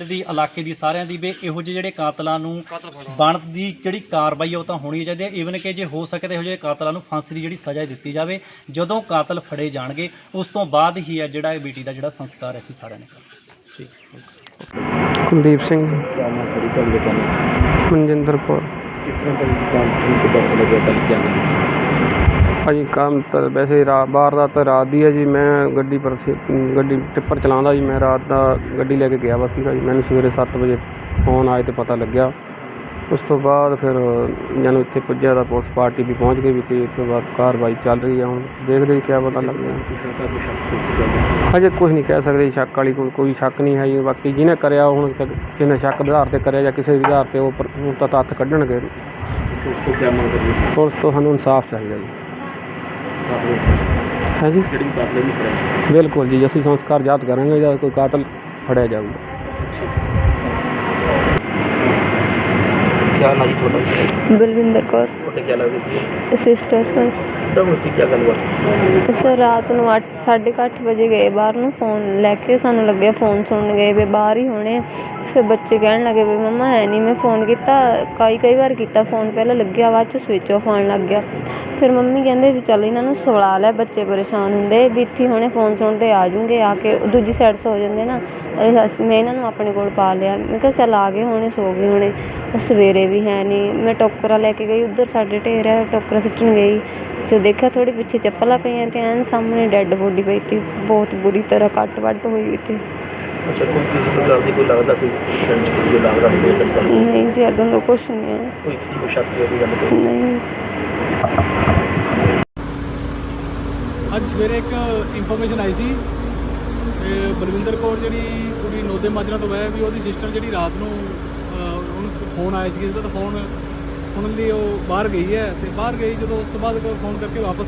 ਪਿੰਡ ਦੀ ਇਲਾਕੇ ਦੀ ਸਾਰਿਆਂ ਦੀ ਵੀ ਇਹੋ ਜਿਹੇ ਜਿਹੜੇ ਕਾਤਲਾਂ ਨੂੰ ਬਣ ਦੀ ਜਿਹੜੀ ਕਾਰਵਾਈ ਉਹ ਤਾਂ ਹੋਣੀ ਚਾਹੀਦੀ ਹੈ ਈਵਨ ਕਿ ਜੇ ਹੋ ਸਕੇ ਤਾਂ ਇਹੋ ਜਿਹੇ ਕਾਤਲਾਂ ਨੂੰ ਫਾਂਸੀ ਦੀ ਜਿਹੜੀ ਸਜ਼ਾ ਦਿੱਤੀ ਜਾਵੇ। ਜਦੋਂ ਕਾਤਲ ਫੜੇ ਜਾਣਗੇ ਉਸ ਤੋਂ ਬਾਅਦ ਹੀ ਹੈ ਜਿਹੜਾ ਇਹ ਬੇਟੀ ਦਾ ਜਿਹੜਾ ਸੰਸਕਾਰ ਅਸੀਂ ਸਾਰਿਆਂ ਨੇ ਕਰਨਾ। ਠੀਕ ਕੁਲਦੀਪ ਸਿੰਘ। ਮਨਜਿੰਦਰਪੁਰ। ਕਿਸ ਦਾ ਕੰਮ ਠੀਕ ਦਾ ਲੱਗਿਆ? ਤਾਂ ਕਿਆ ਭਾਜੀ ਕੰਮ ਤਾਂ ਵੈਸੇ ਰਾ ਦਾ ਤਾਂ ਰਾਤ ਦੀ ਹੈ ਜੀ ਮੈਂ ਗੱਡੀ ਪਰ ਗੱਡੀ ਟਿੱਪਰ ਚਲਾਉਂਦਾ ਜੀ ਮੈਂ ਰਾਤ ਦਾ ਗੱਡੀ ਲੈ ਕੇ ਗਿਆ ਵਾ ਸੀਗਾ ਜੀ ਮੈਨੂੰ ਸਵੇਰੇ ਸੱਤ ਵਜੇ ਫੋਨ ਆਏ ਅਤੇ ਪਤਾ ਲੱਗਿਆ। ਉਸ ਤੋਂ ਬਾਅਦ ਫਿਰ ਜਦੋਂ ਇੱਥੇ ਪੁੱਜਿਆ ਤਾਂ ਪੁਲਿਸ ਪਾਰਟੀ ਵੀ ਪਹੁੰਚ ਗਈ ਵੀ ਅਤੇ ਉਸ ਤੋਂ ਬਾਅਦ ਕਾਰਵਾਈ ਚੱਲ ਰਹੀ ਆ ਹੁਣ ਦੇਖਦੇ ਜੀ ਕਿਆ ਪਤਾ ਲੱਗਿਆ ਹਜੇ ਕੁਝ ਨਹੀਂ ਕਹਿ ਸਕਦੇ ਸ਼ੱਕ ਵਾਲੀ ਕੋਈ ਕੋਈ ਸ਼ੱਕ ਨਹੀਂ ਹੈ ਜੀ ਬਾਕੀ ਜਿਹਨੇ ਕਰਿਆ ਹੁਣ ਜਿਹਨੇ ਸ਼ੱਕ ਆਧਾਰ 'ਤੇ ਕਰਿਆ ਜਾਂ ਕਿਸੇ ਵੀ ਆਧਾਰ 'ਤੇ ਉਹ ਪਰ- ਤਾਂ ਤੱਥ ਕੱਢਣਗੇ। ਉਸ ਪੁਲਿਸ ਤੋਂ ਸਾਨੂੰ ਇਨਸਾਫ ਚਾਹੀਦਾ ਜੀ। ਹੈ ਜੀ ਜਿਹੜੀ ਕਾਤਲ ਨੂੰ ਫੜਿਆ ਬਿਲਕੁਲ ਜੀ ਅਸੀਂ ਸੰਸਕਾਰ ਯਾਦ ਕਰਾਂਗੇ ਜਾਂ ਕੋਈ ਕਾਤਲ ਫੜਿਆ ਜਾਊਗਾ। ਕੀ ਨਾਮ ਤੁਹਾਡਾ? ਬਲਵਿੰਦਰ ਕੌਰ। ਸਿਸਟਰ ਸਰ ਤਾਂ ਹੁਣ ਰਾਤ ਨੂੰ 8 8:30 ਵਜੇ ਗਏ ਬਾਹਰ ਨੂੰ ਫੋਨ ਲੈ ਕੇ ਸਾਨੂੰ ਲੱਗਿਆ ਫੋਨ ਸੁਣਨ ਗਏ ਬਾਹਰ ਹੀ ਹੋਣੇ ਆ। ਫਿਰ ਬੱਚੇ ਕਹਿਣ ਲੱਗੇ ਵੀ ਮੰਮਾ ਹੈ ਨਹੀਂ ਮੈਂ ਫੋਨ ਕੀਤਾ, ਕਈ ਕਈ ਵਾਰ ਕੀਤਾ ਫੋਨ ਪਹਿਲਾਂ ਲੱਗਿਆ, ਬਾਅਦ ਚ ਸਵਿੱਚ ਆਫ ਆਉਣ ਲੱਗ ਗਿਆ। ਫਿਰ ਮੰਮੀ ਕਹਿੰਦੇ ਵੀ ਚੱਲ ਇਹਨਾਂ ਨੂੰ ਸਵਲਾ ਲੈ, ਬੱਚੇ ਪਰੇਸ਼ਾਨ ਹੁੰਦੇ, ਵੀ ਇੱਥੇ ਹੁਣੇ ਫੋਨ ਸੁਣਦੇ ਆ ਜੂੰਗੇ ਆ ਕੇ ਦੂਜੀ ਸਾਈਡ ਸੌ ਜਾਂਦੇ ਨਾ ਮੈਂ ਇਹਨਾਂ ਨੂੰ ਆਪਣੇ ਕੋਲ ਪਾ ਲਿਆ, ਮੈਂ ਕਿਹਾ ਚੱਲ ਆ ਗਏ ਹੋਣੇ, ਸੋ ਗਏ ਹੋਣੇ, ਉਹ ਸਵੇਰੇ ਵੀ ਹੈ ਨਹੀਂ ਮੈਂ ਟੋਕਰਾ ਲੈ ਕੇ ਗਈ, ਉੱਧਰ ਸਾਡੇ ਢੇਰ ਹੈ, ਟੋਕਰਾ ਸਿੱਟਣ ਗਈ, ਤੇ ਦੇਖਿਆ ਥੋੜੀ ਪਿੱਛੇ ਚੱਪਲਾਂ ਪਈਆਂ ਤੇ ਐਨ ਸਾਹਮਣੇ ਡੈੱਡ ਬੋਡੀ ਪਈ ਤੀ, ਬਹੁਤ ਬੁਰੀ ਤਰ੍ਹਾਂ ਕੱਟ ਵੱਟ ਹੋਈ ਹੋਈ ਅੱਜ ਸਵੇਰੇ ਇੱਕ ਇਨਫੋਰਮੇਸ਼ਨ ਆਈ ਸੀ ਤੇ ਬਲਵਿੰਦਰ ਕੌਰ ਜਿਹੜੀ ਕੁੜੀ ਨੋਦੇ ਮਾਜਰਾ ਤੋਂ ਹੈ ਵੀ ਉਹਦੀ ਸਿਸਟਰ ਜਿਹੜੀ ਰਾਤ ਨੂੰ ਉਹਨੂੰ ਫੋਨ ਆਇਆ ਸੀ ਜਿਹਦਾ ਤਾਂ ਫੋਨ ਸੁਣਨ ਲਈ ਉਹ ਬਾਹਰ ਗਈ ਹੈ ਤੇ ਬਾਹਰ ਗਈ ਜਦੋਂ ਉਸ ਤੋਂ ਬਾਅਦ ਫੋਨ ਕਰਕੇ ਵਾਪਸ